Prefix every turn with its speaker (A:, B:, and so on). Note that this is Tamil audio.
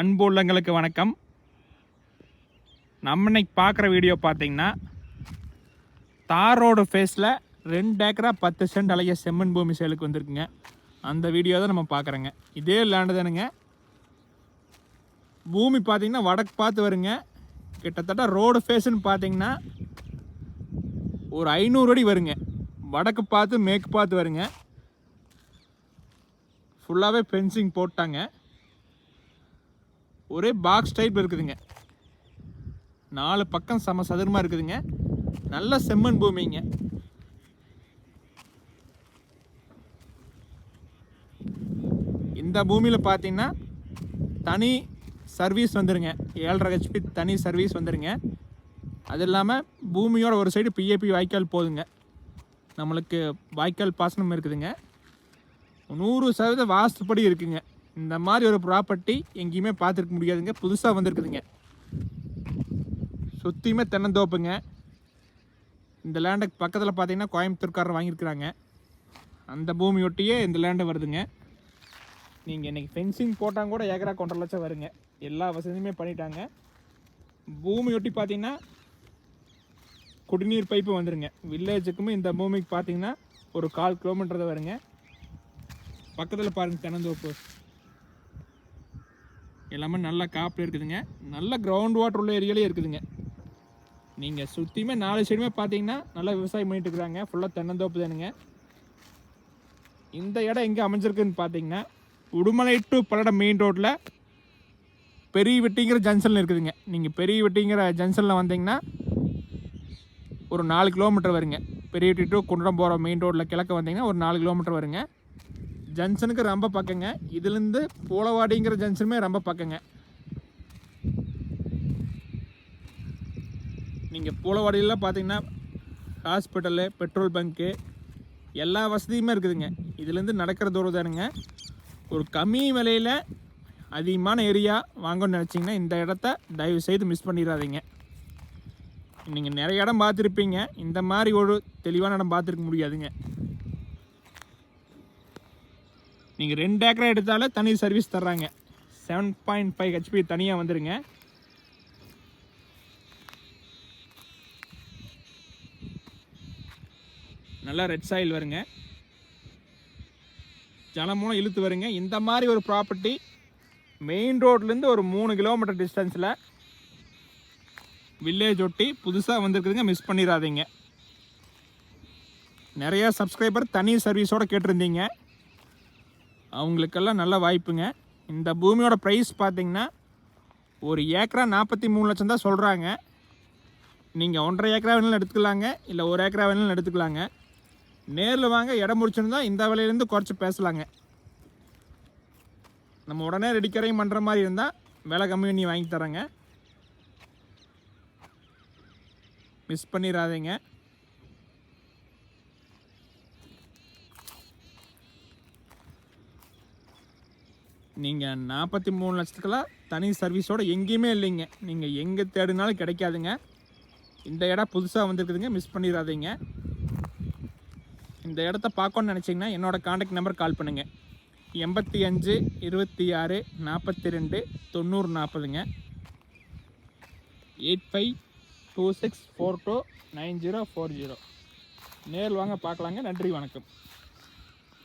A: அன்பு உள்ளங்களுக்கு வணக்கம். நம்ம இன்னைக்கு பார்க்குற வீடியோ பார்த்தீங்கன்னா தார் ரோடு ஃபேஸில் ரெண்டு ஏக்கரா பத்து சென்ட் அழகிய செம்மண் பூமி சேலுக்கு வந்திருக்குங்க. அந்த வீடியோ தான் நம்ம பார்க்குறோங்க. இதே லேண்டு தானுங்க. பூமி பார்த்தீங்கன்னா வடக்கு பார்த்து வருங்க. கிட்டத்தட்ட ரோடு ஃபேஸுன்னு பார்த்தீங்கன்னா ஒரு ஐநூறு அடி வருங்க. வடக்கு பார்த்து மேற்கு பார்த்து வருங்க. ஃபுல்லாகவே ஃபென்சிங் போட்டாங்க. ஒரே பாக்ஸ் டைப் இருக்குதுங்க. நாலு பக்கம் சம சதுரமாக இருக்குதுங்க. நல்ல செம்மண் பூமிங்க. இந்த பூமியில் பார்த்தீங்கன்னா தனி சர்வீஸ் வந்துருங்க. ஏழரை ஹெச்பி தனி சர்வீஸ் வந்துருங்க. அது இல்லாமல் பூமியோட ஒரு சைடு பிஏபி வாய்க்கால் போதுங்க. நம்மளுக்கு வாய்க்கால் பாசனம் இருக்குதுங்க. நூறு சதவீத வாஸ்துப்படி இருக்குங்க. இந்த மாதிரி ஒரு ப்ராப்பர்ட்டி எங்கேயுமே பார்த்துருக்க முடியாதுங்க. புதுசாக வந்திருக்குதுங்க. சுற்றியுமே தென்னந்தோப்புங்க. இந்த லேண்டுக்கு பக்கத்தில் பார்த்தீங்கன்னா கோயம்புத்தூர்காரர் வாங்கியிருக்கிறாங்க. அந்த பூமியொட்டியே இந்த லேண்டு வருதுங்க. நீங்கள் இன்றைக்கி ஃபென்சிங் போட்டால் கூட ஏக்கரா கொண்டரை லட்சம் வருங்க. எல்லா வசதியுமே பண்ணிட்டாங்க. பூமியொட்டி பார்த்தீங்கன்னா குடிநீர் பைப்பு வந்துருங்க. வில்லேஜுக்குமே இந்த பூமிக்கு பார்த்தீங்கன்னா ஒரு கால் கிலோமீட்டர் வருங்க. பக்கத்தில் பாருங்கள் தென்னந்தோப்பு. எல்லாமே நல்ல காப்பில் இருக்குதுங்க. நல்ல கிரவுண்ட் வாட்டர் உள்ள ஏரியாலே இருக்குதுங்க. நீங்கள் சுற்றியுமே நாலு சைடுமே பார்த்தீங்கன்னா நல்லா விவசாயம் பண்ணிட்டு இருக்கிறாங்க. ஃபுல்லாக தென்னந்தோப்பு தானுங்க. இந்த இடம் எங்கே அமைஞ்சிருக்குன்னு பார்த்தீங்கன்னா உடுமலை டு பல்லடம் மெயின் ரோட்டில் பெரிய வெட்டிங்கிற ஜங்ஷனில் இருக்குதுங்க. நீங்கள் பெரிய வெட்டிங்கிற ஜங்ஷனில் வந்தீங்கன்னா ஒரு நாலு கிலோமீட்டர் வருங்க. பெரிய வெட்டி டு குன்றம் போகிற மெயின் ரோட்டில் கிழக்க வந்தீங்கன்னா ஒரு நாலு கிலோமீட்டர் வருங்க. ஜங்ஷனுக்கு ரொம்ப பக்கங்க. இதுலேருந்து பூலவாடிங்கிற ஜங்ஷனுமே ரொம்ப பக்கங்க. நீங்கள் பூலவாடியில் பார்த்தீங்கன்னா ஹாஸ்பிட்டலு பெட்ரோல் பங்க்கு எல்லா வசதியுமே இருக்குதுங்க. இதுலேருந்து நடக்கிற தூரம் தானுங்க. ஒரு கம்மி விலையில் அதிகமான ஏரியா வாங்கணும்னு நினச்சிங்கன்னா இந்த இடத்த தயவு செய்து மிஸ் பண்ணிடாதீங்க. நீங்கள் நிறைய இடம் பார்த்துருப்பீங்க. இந்த மாதிரி ஒரு தெளிவான இடம் பார்த்துருக்க முடியாதுங்க. நீங்கள் ரெண்டு ஏக்கரை எடுத்தாலே தனி சர்வீஸ் தர்றாங்க. செவன் பாயிண்ட் ஃபைவ் ஹெச்பி தனியாக வந்துடுங்க நல்லா ரெட் சாயில் வருங்க. ஜனமூலம் இழுத்து வருங்க. இந்த மாதிரி ஒரு ப்ராப்பர்ட்டி மெயின் ரோட்லேருந்து ஒரு மூணு கிலோமீட்டர் டிஸ்டன்ஸில் வில்லேஜ் ஒட்டி புதுசாக வந்திருக்குதுங்க. மிஸ் பண்ணிடாதீங்க நிறையா சப்ஸ்கிரைபர் தனி சர்வீஸோடு கேட்டிருந்தீங்க. அவங்களுக்கெல்லாம் நல்ல வாய்ப்புங்க. இந்த பூமியோட ப்ரைஸ் பார்த்தீங்கன்னா ஒரு ஏக்கரா நாற்பத்தி மூணு லட்சம் தான் சொல்கிறாங்க நீங்கள் ஒன்றரை ஏக்கரா வேணாலும் எடுத்துக்கலாங்க இல்லை ஒரு ஏக்கரா வேணாலும் எடுத்துக்கலாங்க. நேரில் வாங்க இடம் முடிச்சிருந்தா இந்த விலையிலேருந்து குறைச்சி பேசலாங்க. நம்ம உடனே ரெடி கரையும் பண்ணுற மாதிரி இருந்தால் விலை கம்மி பண்ணி வாங்கி தரேங்க. மிஸ் பண்ணிடாதீங்க நீங்கள் நாற்பத்தி மூணு லட்சத்துக்கெல்லாம் தனி சர்வீஸோடு எங்கேயுமே இல்லைங்க. நீங்கள் எங்கே தேடினாலும் கிடைக்காதுங்க. இந்த இடம் புதுசாக வந்திருக்குதுங்க. மிஸ் பண்ணிடாதீங்க இந்த இடத்த பார்க்கணுன்னு நினச்சிங்கன்னா என்னோடய காண்டாக்ட் நம்பர் கால் பண்ணுங்கள் எண்பத்தி அஞ்சு இருபத்தி ஆறு நாற்பத்தி ரெண்டு தொண்ணூறு நாற்பதுங்க. Eight five two six four two nine zero four zero. நேரில் வாங்க பார்க்கலாங்க. நன்றி வணக்கம்.